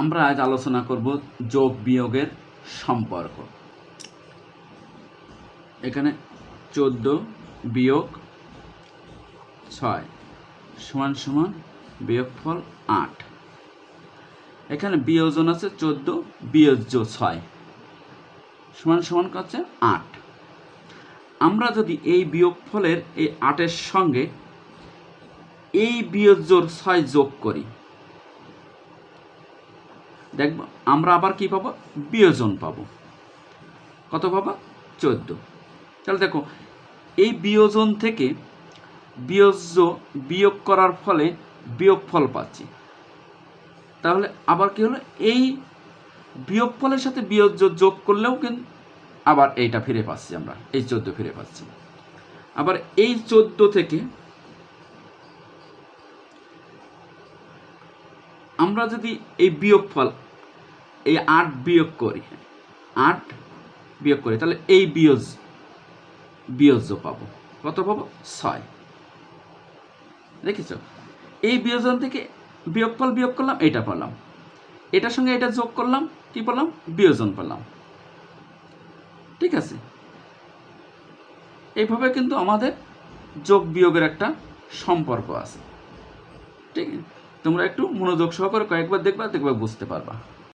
আমরা আজ আলোচনা করব যোগ বিয়োগের সম্পর্ক। এখানে চোদ্দ বিয়োগ ছয় সমান সমান বিয়োগফল আট। এখানে বিয়োজন আছে চোদ্দ বিয়োজ্য ছয়। সমান সমান হচ্ছে? আট। আমরা যদি এই বিয়োগফলের এই আটের সঙ্গে এই বিয়োজ্যর ছয় যোগ করি দেখব, আমরা আবার কি পাবো? বিয়োজন পাবো। কত পাবো? চোদ্দ। তাহলে দেখো, এই বিয়োজন থেকে বিয়োজ্য বিয়োগ করার ফলে বিয়োগফল পাচ্ছি। তাহলে আবার কি হলো? এই বিয়োগফলের সাথে বিয়োজ্য যোগ করলেও কিন্তু আবার এইটা ফিরে পাচ্ছি আমরা, এই চোদ্দ ফিরে পাচ্ছি। আবার এই চোদ্দ থেকে আমরা যদি এই বিয়োগফল এই আট বিয়োগ করি, আট বিয়োগ করি, তাহলে এই বিয়োজ, বিয়োজ্য পাবো। কত পাবো? ছয়। দেখেছ? এই বিয়োজন থেকে বিয়োগফল বিয়োগ করলাম এটা পেলাম। এটার সঙ্গে এটা যোগ করলাম, কি পেলাম? বিয়োজন পেলাম। ঠিক আছে? এইভাবে কিন্তু আমাদের যোগ বিয়োগের একটা সম্পর্ক আছে। ঠিক? তোমরা একটু মনোযোগ সহকারে কয়েকবার দেখবা দেখবা বুঝতে পারবা।